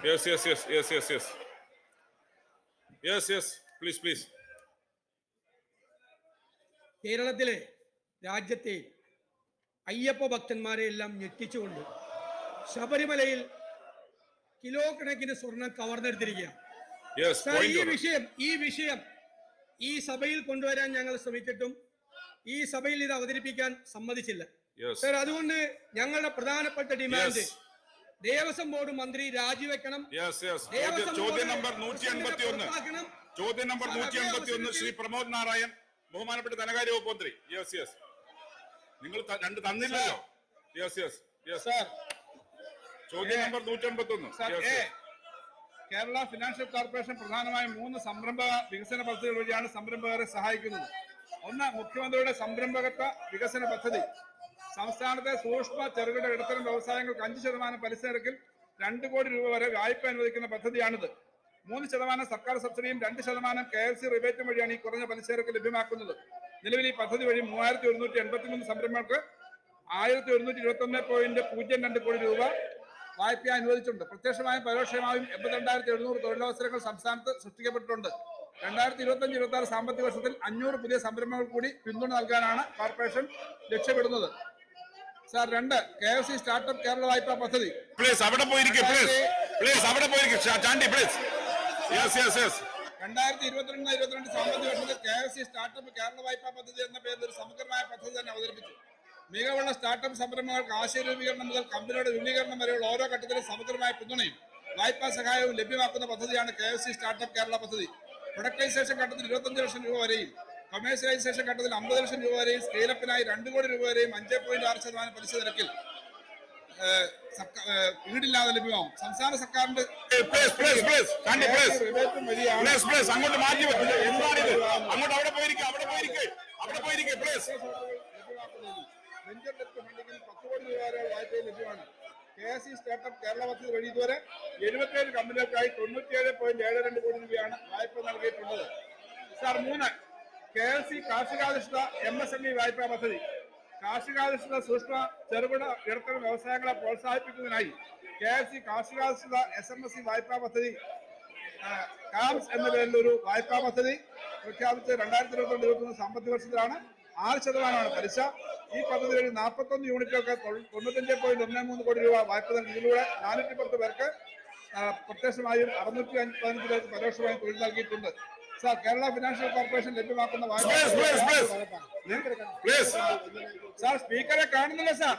Yes, yes, yes, yes, yes, yes. Yes, yes, please, please. കേരളത്തിലെ രാജ്യത്തെ അയ്യപ്പ ഭക്തന്മാരെ എല്ലാം ഞെട്ടിച്ചുകൊണ്ട് ശബരിമലയിൽ കിലോ കണക്കിന് സ്വർണം കവർന്നെടുത്തിരിക്കുക ഈ വിഷയം ഈ വിഷയം ഈ സഭയിൽ കൊണ്ടുവരാൻ ഞങ്ങൾ ശ്രമിച്ചിട്ടും ഈ സഭയിൽ ഇത് അവതരിപ്പിക്കാൻ സമ്മതിച്ചില്ല സർ അതുകൊണ്ട് ഞങ്ങളുടെ പ്രധാനപ്പെട്ട ഡിമാൻഡ്. ദേവസ്വം ബോർഡ് മന്ത്രി രാജിവെക്കണം. ചോദ്യം- നമ്പർ നൂറ്റി എൺപത്തി ഒന്ന്. ചോദ്യം നമ്പർ നൂറ്റി എൺപത്തി ഒന്ന് ശ്രീ പ്രമോദ് നാരായൺ ബഹുമാനപ്പെട്ട ധനകാര്യ വകുപ്പ് മന്ത്രി. യെസ് യെസ് നിങ്ങൾ രണ്ട് തന്നില്ലല്ലോ. യെസ് യെസ് യെസ് ചോദ്യം നമ്പർ നൂറ്റി എൺപത്തി ഒന്ന് കേരള ഫിനാൻഷ്യൽ കോർപ്പറേഷൻ പ്രധാനമായും മൂന്ന് സംരംഭ വികസന പദ്ധതികൾ വഴിയാണ് സംരംഭകരെ സഹായിക്കുന്നത്. ഒന്ന് മുഖ്യമന്ത്രിയുടെ സംരംഭകത്വ വികസന പദ്ധതി. സംസ്ഥാനത്തെ സൂക്ഷ്മ ചെറുകിട ഇടത്തരം വ്യവസായങ്ങൾക്ക് അഞ്ച് ശതമാനം പലിശ നിരക്കിൽ രണ്ട് കോടി രൂപ വരെ വായ്പ അനുവദിക്കുന്ന പദ്ധതിയാണിത്. മൂന്ന് ശതമാനം സർക്കാർ സബ്സിഡിയും രണ്ട് ശതമാനം കെ എസ് സി റിബേറ്റും വഴിയാണ് ഈ കുറഞ്ഞ പലിശ നിരക്ക് ലഭ്യമാക്കുന്നത്. നിലവിൽ ഈ പദ്ധതി വഴി മൂവായിരത്തി ഒരുന്നൂറ്റി എൺപത്തി മൂന്ന് സംരംഭങ്ങൾക്ക് ആയിരത്തി ഒരുന്നൂറ്റി ഇരുപത്തി ഒന്ന് പോയിന്റ് പൂജ്യം രണ്ട് കോടി രൂപ വായ്പ അനുവദിച്ചിട്ടുണ്ട്. പ്രത്യക്ഷമായും പരോക്ഷമായും എൺപത്തിരണ്ടായിരത്തി എഴുന്നൂറ് തൊഴിലവസരങ്ങൾ സംസ്ഥാനത്ത് സൃഷ്ടിക്കപ്പെട്ടിട്ടുണ്ട്. രണ്ടായിരത്തി ഇരുപത്തി അഞ്ച് ഇരുപത്തി ആറ് സാമ്പത്തിക വർഷത്തിൽ അഞ്ഞൂറ് പുതിയ സംരംഭങ്ങൾ കൂടി പിന്തുണ നൽകാനാണ് കോർപ്പറേഷൻ ലക്ഷ്യമിടുന്നത്. സാർ രണ്ട്. K F C startup Kerala വായ്പാ പദ്ധതി. പ്ലീസ് അവിടെ പോയിരിക്കും പ്ലീസ് പ്ലീസ് അവിടെ പോയിരിക്കും. Chandy please yes yes yes രണ്ടായിരത്തി ഇരുപത്തിരണ്ട് ഇരുപത്തിരണ്ട് സാമ്പത്തിക വർഷത്തിൽ K F C startup Kerala വായ്പാ പദ്ധതി എന്ന പേരിൽ ഒരു സമഗ്രമായ പദ്ധതി തന്നെ അവതരിപ്പിച്ചു. മികവുള്ള സ്റ്റാർട്ടപ്പ് സംരംഭങ്ങൾക്ക് ആശയ രൂപീകരണം മുതൽ കമ്പനിയുടെ വിപുലീകരണം വരെയുള്ള ഓരോ ഘട്ടത്തിലും സമഗ്രമായ പിന്തുണയും വായ്പാ സഹായവും ലഭ്യമാക്കുന്ന പദ്ധതിയാണ് K F C startup Kerala പദ്ധതി. പ്രൊഡക്ടൈസേഷൻ ഘട്ടത്തിൽ ഇരുപത്തഞ്ച് ലക്ഷം രൂപ വരെയും കൊമേഴ്സ്യലൈസേഷൻ ഘട്ടത്തിൽ അമ്പത് ലക്ഷം രൂപ വരെയും സ്കെയിലപ്പിനായി രണ്ട് കോടി രൂപ വരെയും അഞ്ച് പോയിന്റ് ആറ് ശതമാനം പലിശ നിരക്കിൽ വീടില്ലാതെ ഈടില്ലാതെ ലഭ്യമാവും സംസ്ഥാന സർക്കാരിന്റെ please please please Chandy please റിബേറ്റും വഴിയാണ്. പ്ലീസ് പ്ലീസ് അങ്ങോട്ട് മാറ്റി വെക്കില്ല എന്താണിത് അങ്ങോട്ട് അവിടെ പോയിരിക്കെ അവിടെ പോയിരിക്കെ. അവിടെ പോയിരിക്കെ പ്ലീസ് വെഞ്ചർ ഡെപ്റ്റ് ഫണ്ടിങ്ങിൽ പത്ത് കോടി രൂപ വരെ വായ്പ ലഭ്യമാണ്. K S C startup Kerala പദ്ധതി വഴി ഇതുവരെ എഴുപത്തിയേഴ് കമ്പനികൾക്കായി തൊണ്ണൂറ്റിയേഴ് പോയിന്റ് ഏഴ് രണ്ട് കോടി രൂപയാണ് വായ്പ നൽകിയിട്ടുള്ളത്. സാർ മൂന്ന് കെ എൽ സി കാർഷികാധിഷ്ഠിത എം എസ് എം ഇ വായ്പാ പദ്ധതി. കാർഷികാധിഷ്ഠിത സൂക്ഷ്മ ചെറുകിട ഇടത്തരം വ്യവസായങ്ങളെ പ്രോത്സാഹിപ്പിക്കുന്നതിനായി കെ എൽ സി കാർഷികാധിഷ്ഠിത എസ് എം എസ് ഇ വായ്പാ പദ്ധതി കാംസ് എന്ന പേരിൽ ഒരു വായ്പാ പദ്ധതി പ്രഖ്യാപിച്ച് രണ്ടായിരത്തി ഇരുപത്തിരണ്ട് ഇരുപത്തൊന്ന് സാമ്പത്തിക വർഷത്തിലാണ് ആറ് ശതമാനമാണ് പലിശ. ഈ പദ്ധതി വഴി നാൽപ്പത്തൊന്ന് യൂണിറ്റുകൾക്ക് തൊണ്ണൂറ്റഞ്ച് പോയിന്റ് ഒന്ന് മൂന്ന് കോടി രൂപ വായ്പ നൽകി ഇതിലൂടെ നാനൂറ്റി പത്ത് പേർക്ക് പ്രത്യക്ഷമായും അറുന്നൂറ്റി പതിനഞ്ച് പേർക്ക് പരോക്ഷമായും തൊഴിൽ നൽകിയിട്ടുണ്ട്. സാർ കേരള ഫിനാൻഷ്യൽ കോർപ്പറേഷൻ ലഭ്യമാക്കുന്ന. സാർ സ്പീക്കറെ കാണുന്നില്ല സാർ.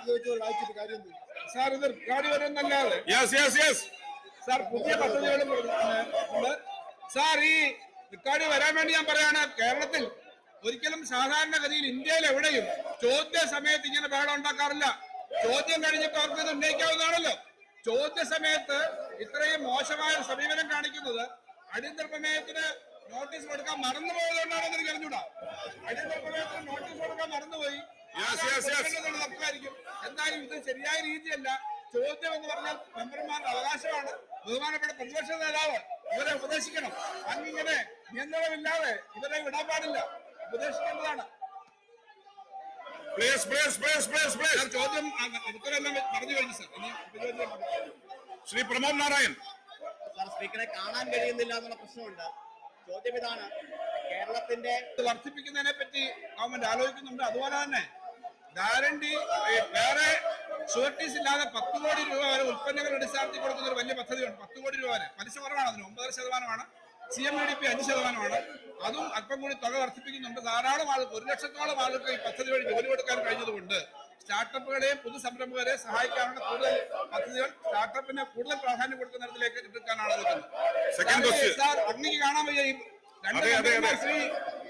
സാർ ഇത് റിക്കാർഡ് വരുന്നല്ലാതെ സാർ പുതിയ പദ്ധതികളും സാർ ഈ റെക്കോർഡ് വരാൻ വേണ്ടി ഞാൻ പറയാണ് കേരളത്തിൽ ഒരിക്കലും സാധാരണഗതിയിൽ ഇന്ത്യയിൽ എവിടെയും ചോദ്യ സമയത്ത് ഇങ്ങനെ ബഹളം ഉണ്ടാക്കാറില്ല. ചോദ്യം കഴിഞ്ഞിട്ട് അവർക്ക് ഇത് ഉന്നയിക്കാവുന്നതാണല്ലോ. ചോദ്യ സമയത്ത് ഇത്രയും മോശമായ സമീപനം കാണിക്കുന്നത് അടിയന്തര പ്രമേയത്തിന് നോട്ടീസ് കൊടുക്കാൻ മറന്നുപോയതുകൊണ്ടാണെന്ന് എനിക്ക് അറിഞ്ഞൂടാ അടിയന്തര പ്രമേയത്തിന് നോട്ടീസ് കൊടുക്കാൻ മറന്നുപോയി. തപ്പായിരിക്കും എന്തായാലും ഇത് ശരിയായ രീതിയല്ല. ചോദ്യം എന്ന് പറഞ്ഞാൽ മെമ്പർമാരുടെ അവകാശമാണ്. ബഹുമാനപ്പെട്ട പ്രതിപക്ഷ നേതാവ് ഇവരെ ഉപദേശിക്കണം. അങ്ങിങ്ങനെ നിയന്ത്രണമില്ലാതെ ഇവരെ വിടാൻ പാടില്ല. ഉപദേശിക്കേണ്ടതാണ്. Please please please please please ചോദ്യം ആ, ഉത്തരവെല്ലാം പറഞ്ഞു കഴിഞ്ഞു സാർ. ശ്രീ പ്രമോദ് നാരായൺ. സാർ സ്പീക്കറെ കാണാൻ കഴിയുന്നില്ല എന്നുള്ള പ്രശ്നമുണ്ട്. ചോദ്യം ഇതാണ് കേരളത്തിന്റെ വർദ്ധിപ്പിക്കുന്നതിനെ പറ്റി ഗവൺമെന്റ് ആലോചിക്കുന്നുണ്ട്. അതുപോലെ തന്നെ ഗ്യാരണ്ടി വേറെ ഷുവർട്ടീസ് ഇല്ലാതെ പത്ത് കോടി രൂപ വരെ ഉൽപ്പന്നങ്ങൾ അടിസ്ഥാനത്തിൽ കൊടുക്കുന്ന ഒരു വലിയ പദ്ധതിയുണ്ട്. പത്ത് കോടി രൂപ വരെ. പലിശ കുറവാണ് അതിന്. ഒമ്പതര ശതമാനമാണ്. C M E D P അഞ്ച് ശതമാനമാണ്. അതും അല്പം കൂടി തുക വർദ്ധിപ്പിക്കുന്നുണ്ട്. ധാരാളം ആളുകൾ ഒരു ലക്ഷത്തോളം ആളുകൾക്ക് ഈ പദ്ധതി വഴി ജോലി കൊടുക്കാൻ കഴിഞ്ഞതുകൊണ്ട് സ്റ്റാർട്ടപ്പുകളെയും പുതു സംരംഭകരെയും സഹായിക്കാനുള്ള കൂടുതൽ പദ്ധതികൾ സ്റ്റാർട്ടപ്പിന് കൂടുതൽ പ്രാധാന്യം കൊടുക്കുന്ന തരത്തിലേക്ക് എടുക്കാനാണ് അങ്ങേക്ക് കാണാൻ വയ്യ ഈ രണ്ട് ശ്രീ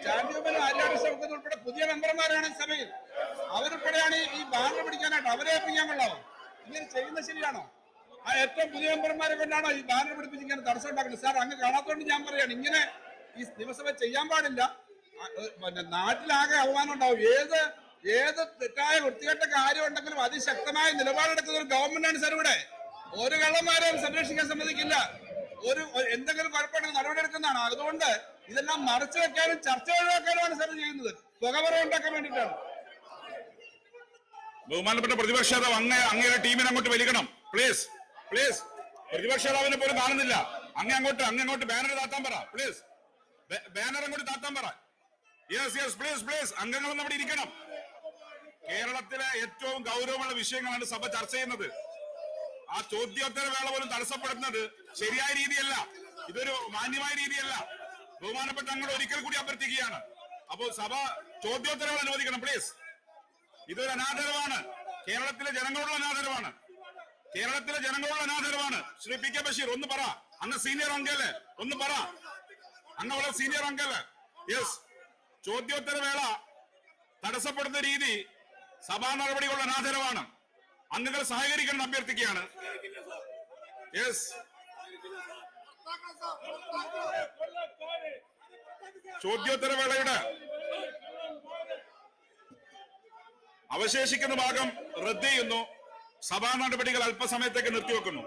ചാണ്ടിയമ്മനും ആര്യാട് ശൗക്കത്ത് ഉൾപ്പെടെ പുതിയ മെമ്പർമാരാണ് സഭയിൽ. അവരുൾപ്പെടെയാണ് ഈ- ബാനർ പിടിക്കാനായിട്ട് അവരെ ഏൽപ്പിക്കാൻ കൊള്ളാമോ ഇങ്ങനെ ചെയ്യുന്നത് ശരിയാണോ? ആ ഏറ്റവും പുതിയ മെമ്പർമാരെ കൊണ്ടാണോ ഈ ബാനർ പിടിപ്പിച്ചിങ്ങനെ തടസ്സം ഉണ്ടാക്കുന്നത്? സാർ അങ്ങ് കാണാത്തോണ്ട് ഞാൻ പറയാണ് ഇങ്ങനെ ഈ നിയമസഭ ചെയ്യാൻ പാടില്ല. പിന്നെ നാട്ടിലാകെ അവമാനം ഉണ്ടാവും. ഏത് ഏത് തെറ്റായ വൃത്തികെട്ട കാര്യം ഉണ്ടെങ്കിലും അതിശക്തമായ നിലപാടെടുക്കുന്ന ഒരു ഗവൺമെന്റാണ് സാർ ഇവിടെ. ഒരു കള്ളന്മാരെയും സംരക്ഷിക്കാൻ സമ്മതിക്കില്ല. ഒരു എന്തെങ്കിലും കുഴപ്പമുണ്ടെങ്കിൽ നടപടിയെടുക്കുന്നതാണ് അതുകൊണ്ട് ഇതെല്ലാം മറച്ചു വെക്കാനും ചർച്ച ഒഴിവാക്കാനുമാണ് സാർ ചെയ്യുന്നത്. പുകവറ ഉണ്ടാക്കാൻ വേണ്ടിയിട്ടാണ്. ബഹുമാനപ്പെട്ട പ്രതിപക്ഷ നേതാവ് അങ്ങേ അങ്ങയുടെ ടീമിനെ അങ്ങോട്ട് വലിക്കണം. പ്ലീസ് പ്ലീസ് പ്രതിപക്ഷ നേതാവിനെ പോലും കാണുന്നില്ല. അങ്ങ് അങ്ങോട്ട് അങ്ങ് അങ്ങോട്ട് ബാനർ താത്താൻ പറ. പ്ലീസ് ബാനർ അങ്ങോട്ട് താത്താൻ പറ. യെസ് യെസ് പ്ലീസ് പ്ലീസ് അംഗങ്ങളൊന്നും അവിടെ ഇരിക്കണം. കേരളത്തിലെ ഏറ്റവും ഗൗരവമുള്ള വിഷയങ്ങളാണ് സഭ ചർച്ച ചെയ്യുന്നത്. ആ ചോദ്യോത്തര വേള പോലും തടസ്സപ്പെടുന്നത് ശരിയായ രീതിയല്ല. ഇതൊരു മാന്യമായ രീതിയല്ല. ബഹുമാനപ്പെട്ട ഞങ്ങൾ ഒരിക്കൽ കൂടി അഭ്യർത്ഥിക്കുകയാണ്. അപ്പോൾ സഭ ചോദ്യോത്തരങ്ങൾ അനുവദിക്കണം പ്ലീസ് ഇതൊരു അനാദരവാണ്. കേരളത്തിലെ ജനങ്ങളുള്ള അനാദരവാണ്. കേരളത്തിലെ ജനങ്ങളുള്ള അനാദരവാണ്. ശ്രീ പി കെ ബഷീർ ഒന്ന് പറ. അങ്ങ് സീനിയർ അംഗല്ലേ? ഒന്ന് പറ. അങ്ങ് വളരെ സീനിയർ അംഗല്ലേ? യെസ് ചോദ്യോത്തര വേള തടസ്സപ്പെടുന്ന രീതി സഭാ നടപടികളുടെ അനാദരവാണ്. അംഗങ്ങൾ സഹകരിക്കണം അഭ്യർത്ഥിക്കുകയാണ്. യെസ് ചോദ്യോത്തര വേളയുടെ അവശേഷിക്കുന്ന ഭാഗം റദ്ദ് ചെയ്യുന്നു. സഭാ നടപടികൾ അല്പസമയത്തേക്ക് നിർത്തിവെക്കുന്നു.